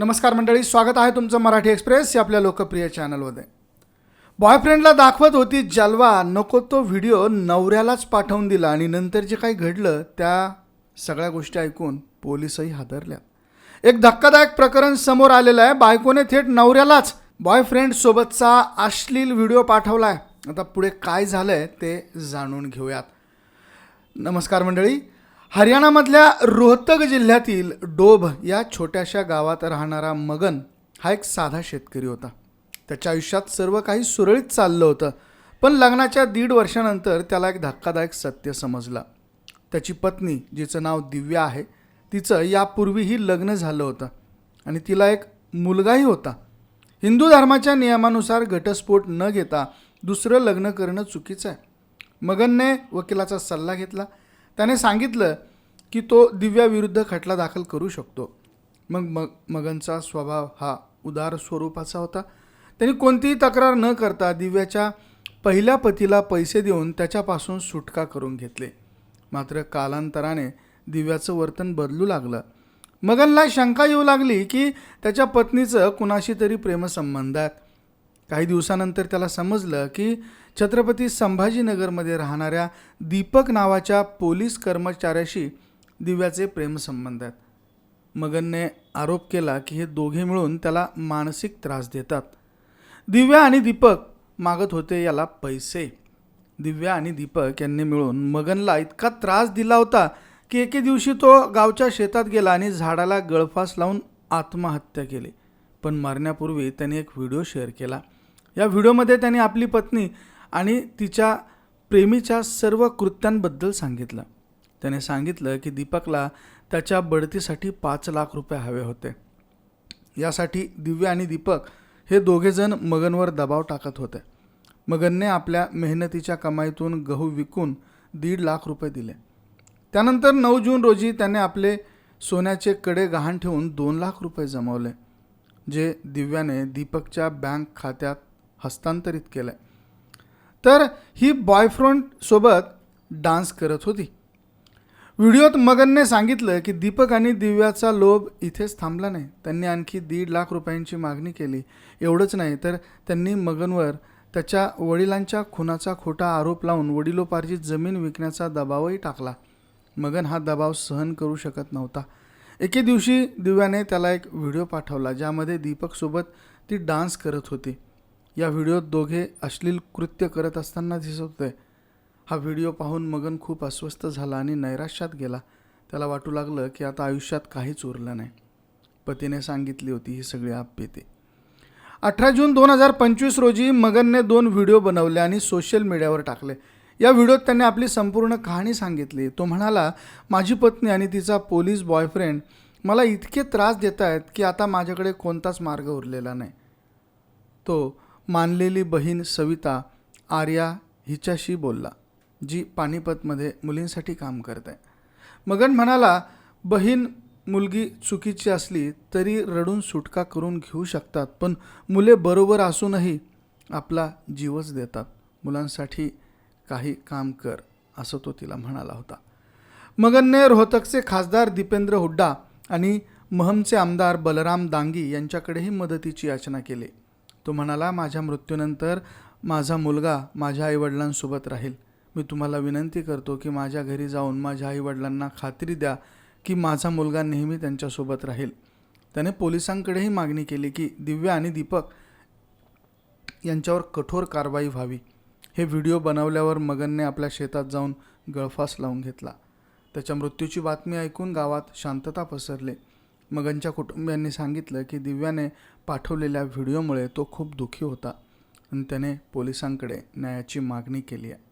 नमस्कार मंडळी स्वागत आहे तुमचं मराठी एक्सप्रेस या आपल्या लोकप्रिय चॅनलमध्ये. बॉयफ्रेंडला दाखवत होती जलवा नको तो व्हिडिओ नवऱ्यालाच पाठवून दिला आणि नंतर जे काही घडलं त्या सगळ्या गोष्टी ऐकून पोलिसही हादरल्या. एक धक्कादायक प्रकरण समोर आलेलं आहे बायकोने थेट नवऱ्यालाच बॉयफ्रेंडसोबतचा अश्लील व्हिडिओ पाठवला आहे आता पुढे काय झालं आहे ते जाणून घेऊयात. नमस्कार मंडळी हरियाणामधल्या रोहतक जिल्ह्यातील डोभ या छोट्याशा गावात राहणारा मगन हा एक साधा शेतकरी होता. त्याच्या आयुष्यात सर्व काही सुरळीत चाललं होतं पण लग्नाच्या दीड वर्षानंतर त्याला एक धक्कादायक सत्य समजलं. त्याची पत्नी जिचं नाव दिव्या आहे तिचं यापूर्वीही लग्न झालं होतं आणि तिला एक मुलगाही होता. हिंदू धर्माच्या नियमानुसार घटस्फोट न घेता दुसरं लग्न करणं चुकीचं आहे. मगनने वकिलाचा सल्ला घेतला त्याने सांगितलं की तो दिव्याविरुद्ध खटला दाखल करू शकतो. मग मग मगनचा स्वभाव हा उदार स्वरूपाचा होता. त्यांनी कोणतीही तक्रार न करता दिव्याच्या पहिल्या पतीला पैसे देऊन त्याच्यापासून सुटका करून घेतले. मात्र कालांतराने दिव्याचं वर्तन बदलू लागलं. मगनला शंका येऊ लागली की त्याच्या पत्नीचं कुणाशी तरी प्रेमसंबंध आहेत काही दिवसानंतर त्याला समजलं की छत्रपती संभाजीनगरमध्ये राहणाऱ्या दीपक नावाच्या पोलीस कर्मचाऱ्याशी दिव्याचे प्रेमसंबंध आहेत. मगनने आरोप केला की हे दोघे मिळून त्याला मानसिक त्रास देतात. दिव्या आणि दीपक मागत होते याला पैसे. दिव्या आणि दीपक यांनी मिळून मगनला इतका त्रास दिला होता की एके दिवशी तो गावच्या शेतात गेला आणि झाडाला गळफास लावून आत्महत्या केली. पण मरण्यापूर्वी त्याने एक व्हिडिओ शेअर केला. या व्हिडिओमध्ये त्याने आपली पत्नी आणि तिच्या प्रेमीच्या सर्व कृत्यांबद्दल सांगितलं. त्याने सांगितलं की दीपकला त्याच्या बढतीसाठी पाच लाख रुपये हवे होते. यासाठी दिव्या आणि दीपक हे दोघेजण मगनवर दबाव टाकत होते. मगनने आपल्या मेहनतीच्या कमाईतून गहू विकून दीड लाख रुपये दिले. त्यानंतर नऊ जून रोजी त्याने आपले सोन्याचे कडे गहाण ठेवून दोन लाख रुपये जमवले जे दिव्याने दीपकच्या बँक खात्यात हस्तांतरित केलं आहे तर ही बॉयफ्रेंडसोबत डान्स करत होती. व्हिडिओत मगनने सांगितलं की दीपक आणि दिव्याचा लोभ इथेच थांबला नाही. त्यांनी आणखी दीड लाख रुपयांची मागणी केली. एवढंच नाही तर त्यांनी मगनवर त्याच्या वडिलांच्या खुनाचा खोटा आरोप लावून वडिलोपार्जित जमीन विकण्याचा दबावही टाकला. मगन हा दबाव सहन करू शकत नव्हता. एके दिवशी दिव्याने त्याला एक व्हिडिओ पाठवला ज्यामध्ये दीपकसोबत ती डान्स करत होती. या व्हिडिओत दोघे अश्लील कृत्य करत असताना दिसत होते हा व्हिडिओ पाहून मगन खूप अस्वस्थ झाला आणि नैराश्यात गेला. त्याला वाटू लागलं की आता आयुष्यात काहीच उरलं नाही. पतीने सांगितली होती ही सगळी आपबीती अठरा जून दोन हजार पंचवीस रोजी मगनने दोन व्हिडिओ बनवले आणि सोशल मीडियावर टाकले. या व्हिडिओत त्याने आपली संपूर्ण कहाणी सांगितली. तो म्हणाला माझी पत्नी आणि तिचा पोलीस बॉयफ्रेंड मला इतके त्रास देत आहेत की आता माझ्याकडे कोणताच मार्ग उरलेला नाही. तो मानलेली बहीण सविता आर्या हिच्याशी बोलला जी पानिपतमध्ये मुलींसाठी काम करते. मगन म्हणाला बहीण मुलगी चुकीची असली तरी रडून सुटका करून घेऊ शकतात पण मुले बरोबर असूनही आपला जीवच देतात. मुलांसाठी काही काम कर असं तो तिला म्हणाला होता. मगनने रोहतकचे खासदार दीपेंद्र हुड्डा आणि महमचे आमदार बलराम दांगी यांच्याकडेही मदतीची याचना केली. तो म्हणाला माझ्या मृत्यूनंतर माझा मुलगा माझ्या आईवडिलांसोबत राहील. मी तुम्हाला विनंती करतो की माझ्या घरी जाऊन माझ्या आईवडिलांना खात्री द्या की माझा मुलगा नेहमी त्यांच्यासोबत राहील. त्याने पोलिसांकडेही मागणी केली की दिव्या आणि दीपक यांच्यावर कठोर कारवाई व्हावी. हे व्हिडिओ बनवल्यावर मगनने आपल्या शेतात जाऊन गळफास लावून घेतला. त्याच्या मृत्यूची बातमी ऐकून गावात शांतता पसरली. मगनच्या कुटुंबियांनी सांगितलं की दिव्याने पाठवलेल्या व्हिडिओमुळे तो खूप दुःखी होता आणि त्याने पोलिसांकडे न्यायाची मागणी केली आहे.